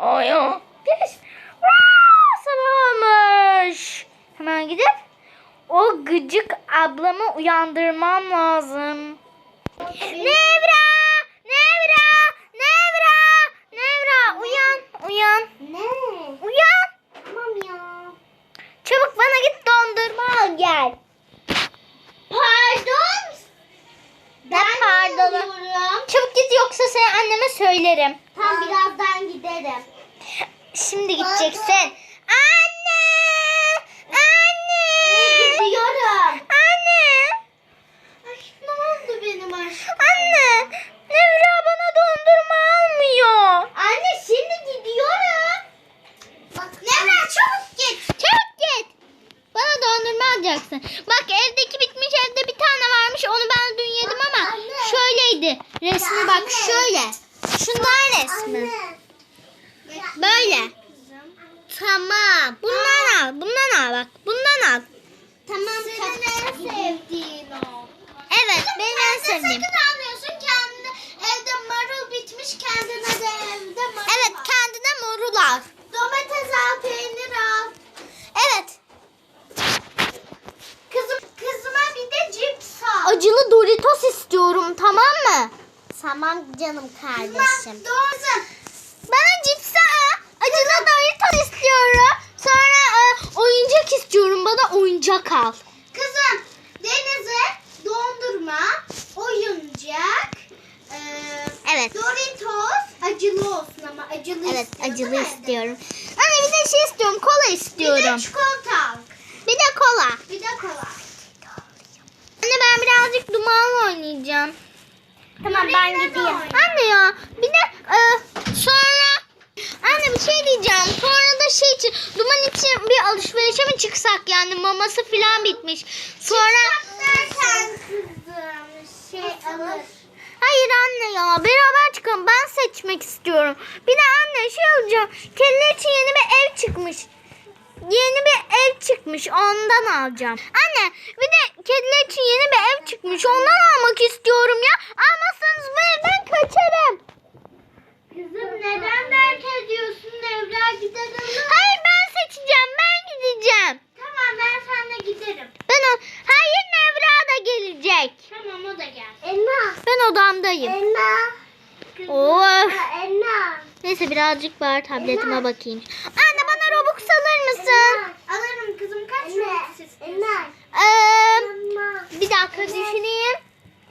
Oyo. Geç. Aa, sabah olmuş. Hemen gidip o gıcık ablamı uyandırmam lazım. Nevra! Nevra! Nevra! Nevra uyan uyan Ne? uyan. Tamam ya. Çabuk bana git dondurma al gel. Pardon. Ben gidiyorum. Çabuk git yoksa seni anneme söylerim. Tam birazdan giderim. Şimdi gideceksin. Anne! Anne! Gidiyorum. Anne! Ay, ne oldu benim aşkım? Anne! Nevra bana dondurma almıyor. Anne şimdi gidiyorum. Bak Nevra çabuk git. Çabuk git. Bana dondurma alacaksın. Bak evdeki bitmiş evde bir tane varmış. Onu ben dün yedim ama. Şöyleydi. Resmi bak şöyle. Şundan resmi. Böyle. Tamam. Bundan al. Bundan al bak. Bundan al. Tamam. Senin en sevdiğin o. Evet benim en sevdiğim. Sakın almıyorsun kendine evde marul bitmiş kendine de evde marul Evet kendine morul al. Domates al peynir al. Evet. Kızım kızıma bir de cips al. Acılı Doritos istiyorum tamam mı? Tamam canım kardeşim. Doğru. Bana cips al. Acılı Doritos istiyorum. Sonra e, oyuncak istiyorum. Bana oyuncak al. Kızım denize dondurma, oyuncak, eee, Evet. Doritos acılı olsun ama acılı Evet istiyor, acılı değil mi? istiyorum. Anne bir de şey istiyorum. Kola Bir istiyorum. de çikolata al. Bir de kola. Bir de kola. Ben birazcık dumanla oynayacağım. Tamam ben gideyim. Anne ya bir de e, sonra anne bir şey diyeceğim. Sonra da şey için duman için bir alışverişe mi çıksak yani maması falan bitmiş. Sonra şey alır. hayır anne ya beraber çıkalım. Ben seçmek istiyorum. Bir de anne şey alacağım. Kediler için yeni bir ev çıkmış. Yeni bir ev çıkmış. Ondan alacağım. Anne bir de kediler için yeni bir ev çıkmış. Ondan almak istiyorum ya. Almazsanız bu evden kaçarım. Kızım neden dert ediyorsun Nevra gidelim. Hayır ben seçeceğim. Ben gideceğim. Tamam ben seninle giderim. Ben o... Hayır Nevra da gelecek. Tamam o da gel. Elma. Ben odamdayım. Elma. Kızım. Of. Elma. Neyse birazcık var tabletime bakayım. Anne bana Robux alır mısın? Alırım kızım kaç Robux istiyorsun? Ee, Elma. bir dakika düşüneyim.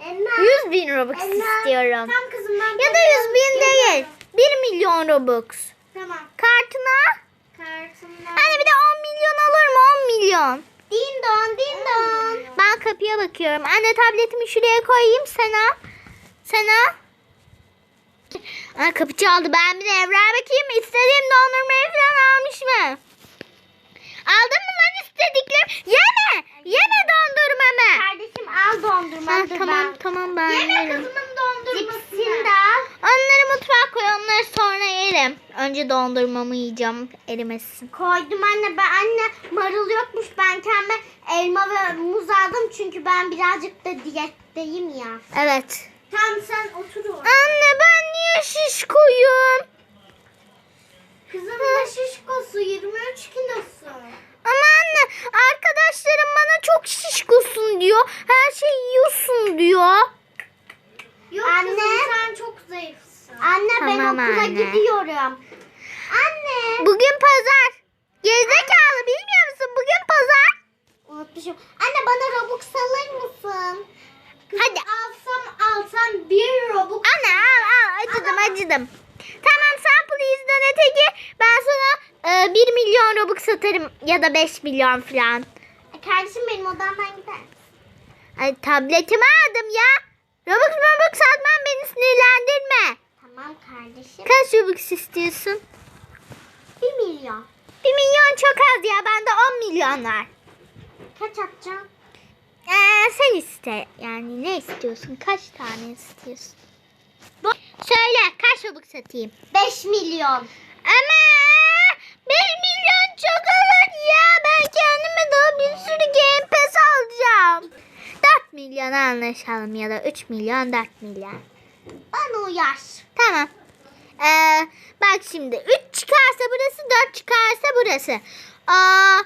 Elma. 100 bin Robux istiyorum. Tamam kızım ben. Ya da 100 bin değil. 1 milyon Robux. Tamam. Kartına. Kartımdan. Anne bir de 10 milyon olur mu? 10 milyon. Din don din don. Ben kapıya bakıyorum. Anne tabletimi şuraya koyayım sana. Sana. Aa, kapı çaldı. Ben bir de Evra bakayım. İstediğim dondurmayı falan almış mı? Aldın mı lan istediklerim? Yeme. Yeme dondurmamı. Kardeşim al dondurma. Ha, tamam tamam ben Yeme yerim. kızımın dondurmasını. Cipsini de al. Onları mutfağa koy. Onları sonra yerim. Önce dondurmamı yiyeceğim. Erimesin. Koydum anne ben anne marul yokmuş ben kendime elma ve muz aldım çünkü ben birazcık da diyetteyim ya. Evet. Tamam sen otur orada. Anne ben niye şişkoyum? Kızım ne şişkosu 23 kilosu. Ama anne arkadaşlarım bana çok şişkosun diyor. Her şeyi yiyorsun diyor. Yok Anne. kızım sen çok zayıfsın. Anne ben Tamam okula anne. gidiyorum. Anne. Bugün pazar. Gerizekalı bilmiyor musun? Bugün pazar. Unutmuşum. Anne bana Robux alır mısın? Kızım, Hadi. alsam alsam bir Robux. Anne al al acıdım acıdım. Tamam sen please donate gir. Ben sana e, 1 milyon robux satarım ya da 5 milyon falan. E, Kardeşim benim odamdan gider. Ay, tabletimi aldım ya. Robux robux satmam beni sinirlendirme. Tamam kardeşim. Kaç robux istiyorsun? Bir milyon. 1 milyon çok az ya bende 10 milyon var. Kaç atacağım? Ee, sen iste. Yani ne istiyorsun? Kaç tane istiyorsun? Söyle kaç robux satayım? 5 milyon. Ama 1 milyon çok olur ya. Ben kendime daha bir sürü Game Pass alacağım. 4 milyon anlaşalım ya da 3 milyon 4 milyon. Bana uyar. Tamam. Ee, bak şimdi 3 çıkarsa burası 4 çıkarsa burası. Aa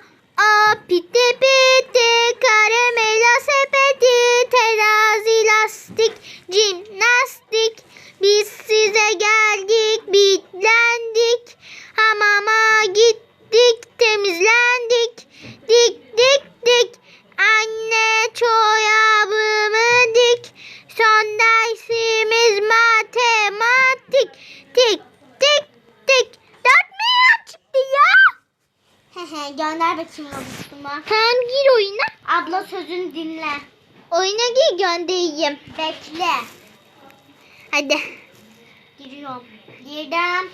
babasıma. Tamam gir oyuna Abla sözünü dinle. oyuna gir göndereyim Bekle. hadi Giriyorum. Girdim.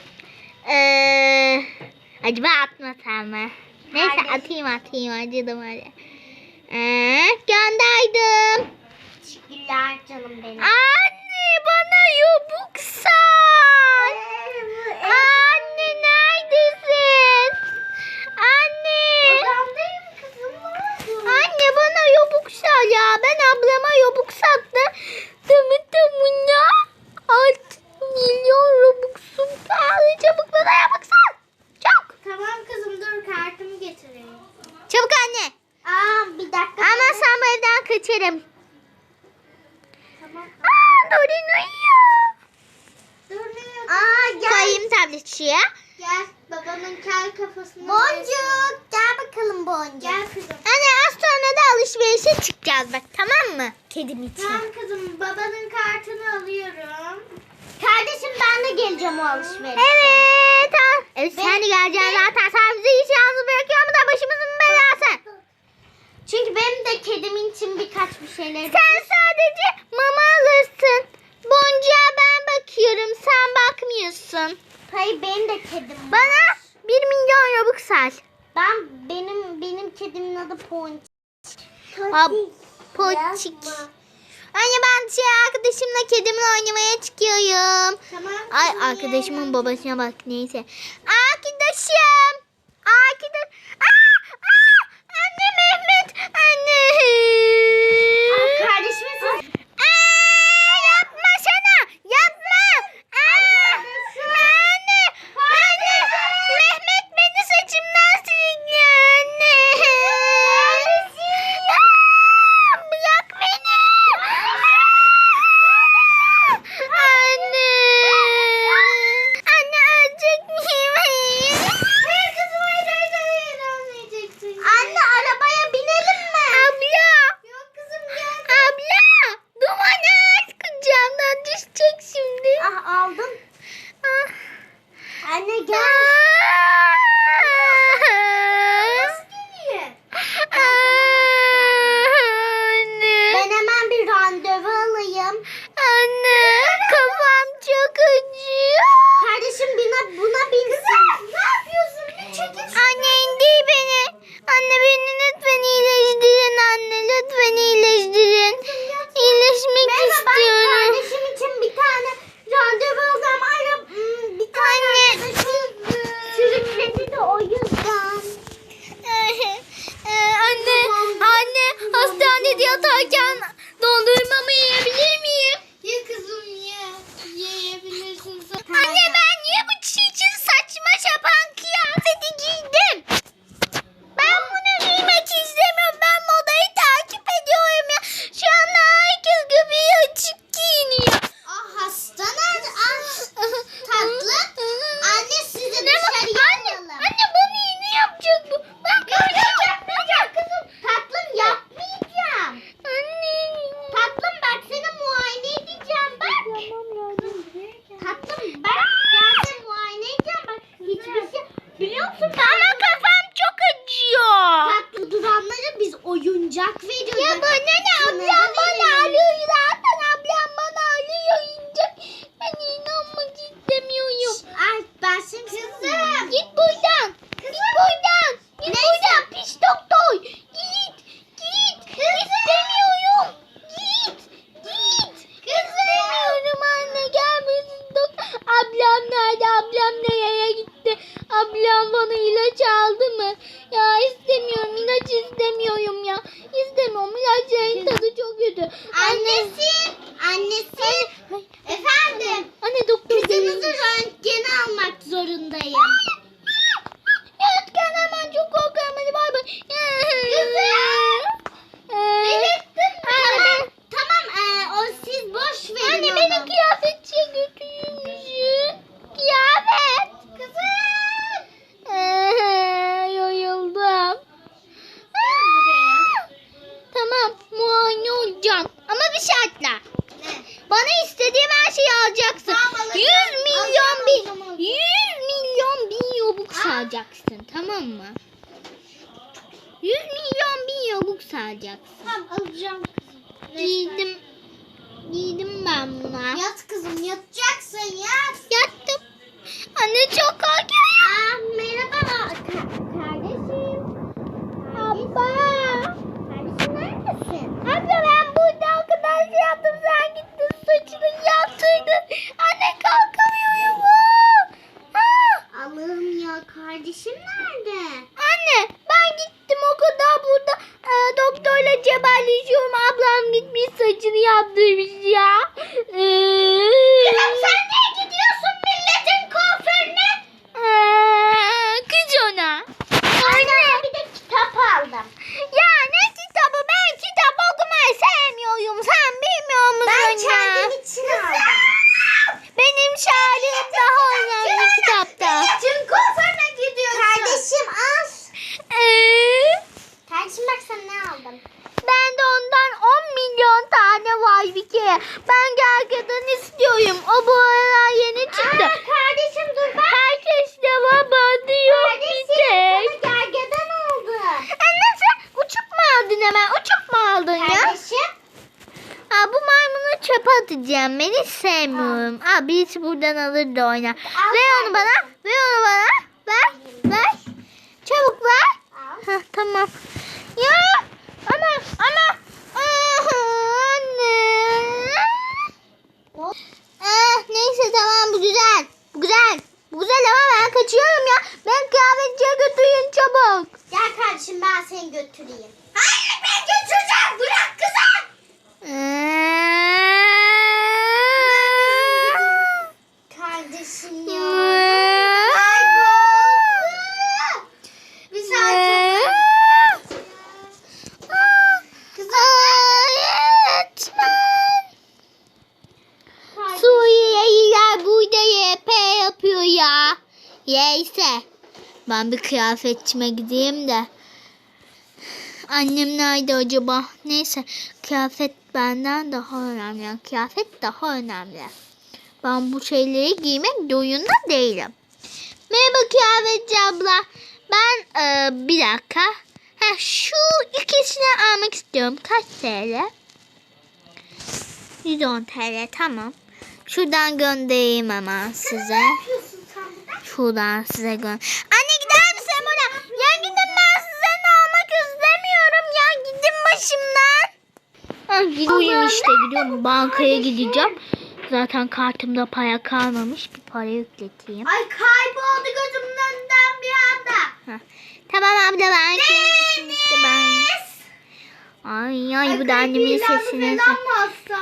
Ee, acaba atmasam mı? Neyse Kardeşim. atayım atayım acıdım hadi. Ee, gönderdim. Teşekkürler canım benim. Anne bana sar. Anne neredesin? Anne. Odamdayım kızım. ne oldu? Anne bana yobuk sar ya. Ben ablama yobuk sattım. Tamı tamına 6 milyon robuxum kaldı. Çabuk bana yobuk sar. Çabuk. Tamam kızım dur kartımı getireyim. Çabuk anne. Aa bir dakika. Ama sen bu evden kaçarım. Tamam. Aa Dorin uyuyor. Dur ne Aa gel. Koyayım tableti şuraya. Gel babanın kel kafasına. Boncuk gel bakalım boncuk. Gel kızım. Anne az sonra da alışverişe çıkacağız bak tamam mı? Kedim için. Tamam kızım babanın kartını alıyorum. Kardeşim ben de geleceğim o alışverişe. Evet. al. Evet Ben- sen de geleceksin ben- zaten. Sen bizi hiç yalnız bırakıyor mu da başımızın belası. Çünkü benim de kedim için birkaç bir şeyler. Sen sadece mama alırsın. Boncuğa ben bakıyorum sen bakmıyorsun. Hayır benim de kedim var. Bana 1 milyon robux sal. Ben benim benim kedimin adı Ponç. Ab, Poçik. Anne ben şey arkadaşımla kedimle oynamaya çıkıyorum. Tamam. Ay arkadaşımın babasına bak neyse. Arkadaşım. Arkadaş. Aa, aa, anne Mehmet. Anne. yatarken dondurmamı yiyebilirim. Kızım. Giydim. Giydim ben buna. Yat kızım yatacaksın yat. Yattım. Anne çok korkuyorum. Aa, merhaba ka- kardeşim. Abba. Kardeşim neredesin? Abla ben burada o kadar şey yaptım. Sen gittin saçını yaptırdın. Anne kalkamıyorum. Aa. Allah'ım ya kardeşim nerede? Anne ben gittim o kadar burada e, doktorla cebelleşiyorum. Ablam gitmiş saçını yaptırmış ya. Kızım sen niye gidiyorsun milletin kuaförüne? Ee, kız ona. Anne. Bir de kitap aldım. Ya ne kitabı ben kitap okumayı sevmiyorum. Sen bilmiyor musun Ben ya? kendim için aldım. Benim şahirim daha önemli kitapta. Milletin kuaförüne gidiyorsun. Kardeşim az. Ee, Kardeşim bak sen ne aldım? ben de ondan 10 milyon bir kere. Ben gergedan istiyorum. O bu aralar yeni çıktı. Aa, kardeşim dur bak. Herkes de baba diyor bir Kardeşim tek. sana gergedan aldım. Anne sen uçuk mu aldın hemen? Uçuk mu aldın ya? Kardeşim. Aa, bu maymunu çöpe atacağım. Ben hiç sevmiyorum. Aa, birisi buradan alır da oynar. Al Ver onu bana. Ver onu bana. Ver. Ver. Çabuk ver. Al. Heh, tamam. Ya ama ama Ah, anne. Ah, neyse tamam bu güzel. Bu güzel. Bu güzel ama ben kaçıyorum ya. Ben kıyafetçiye götürün çabuk. Gel kardeşim ben seni götüreyim. Hayır ben götüreceğim. Bırak kızım. Kardeşim ya. Kayboldu. Bir saat sonra. Kızım. Kardeşim. Suriyeliler burada ya. Yeyse. Ben bir kıyafetçime gideyim de. Annem nerede acaba? Neyse kıyafet benden daha önemli. Kıyafet daha önemli. Ben bu şeyleri giymek zorunda değilim. Merhaba kıyafetçi abla. Ben e, bir dakika. Ha, şu ikisini almak istiyorum. Kaç TL? 110 TL tamam. Şuradan göndereyim hemen size. Şuradan size gön. Anne gider misin buradan? Ya gidin ben size ne almak istemiyorum ya. Gidin başımdan. Ha, gidiyorum işte gidiyorum. Bankaya gideceğim. Zaten kartımda para kalmamış. Bir para yükleteyim. Ay kayboldu gözümün önünden bir anda. Ha. Tamam abla ben şimdi ben. Ay ay bu da annemin sesini.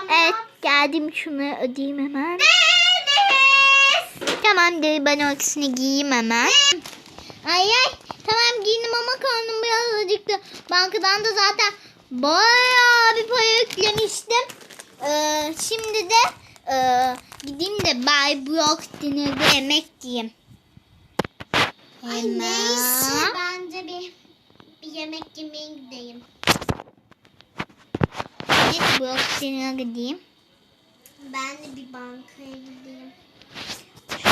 Evet geldim şunu ödeyeyim hemen. Deniz. Tamamdır ben o ikisini giyeyim hemen. Ay ay tamam giyindim ama karnım biraz acıktı. Bankadan da zaten bayağı bir para yüklemiştim. Ee, şimdi de e, gideyim de Bay Brock dinner'de yemek yiyeyim. Ay Hemen. neyse bence bir bir yemek yemeye gideyim. Evet Brock dinner'a gideyim. Ben de bir bankaya gideyim.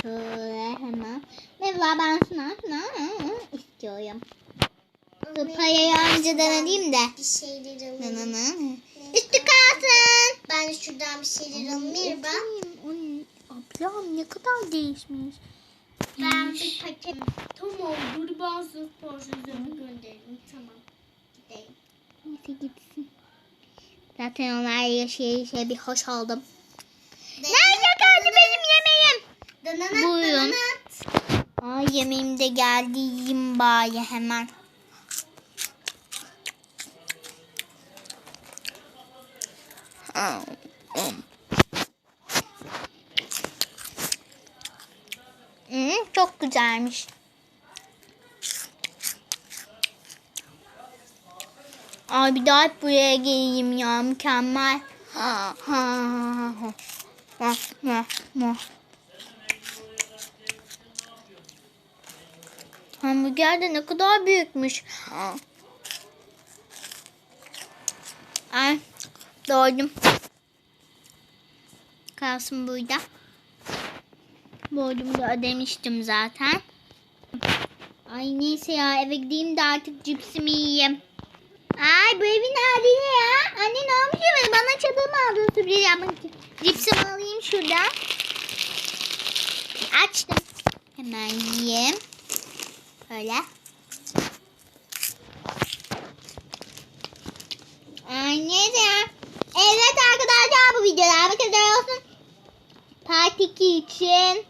Şöyle hemen. Merhaba ben Suna istiyorum. Bu parayı önceden ödeyeyim de. Bir şeyler alayım. nı nı. Üstü kalsın. Ben şuradan bir şeyler alayım. Oy, Ablam ne kadar değişmiş. Ben bir paket. Tamam dur ben size porsiyonu göndereyim. Tamam. Gideyim. Neyse gitsin. Zaten onlar yaşaya şey bir hoş oldum. Nerede kaldı benim yemeğim? Dananat Buyurun. dananat. Ay yemeğim de geldi yiyeyim bari hemen. Hmm, çok güzelmiş. Ay bir daha buraya geleyim ya mükemmel. Hamburger de ne kadar büyükmüş. Ay doydum. Kalsın burada. Borcumu da ödemiştim zaten. Ay neyse ya eve gideyim de artık cipsimi yiyeyim. Ay bu evin hali ne ya? Anne ne yapıyorsun? Bana çadırımı aldın sürpriz yapmak için. Cipsimi alayım şuradan. Açtım. Hemen yiyeyim. Böyle. Ay neyse ya. Evet arkadaşlar bu videolar bu kadar olsun. Part 2 için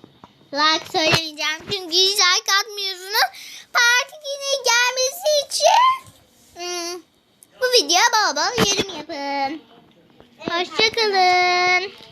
like söylemeyeceğim. Çünkü hiç like atmıyorsunuz. Part 2'nin gelmesi için hmm, bu videoya bol bol yorum yapın. Hoşçakalın.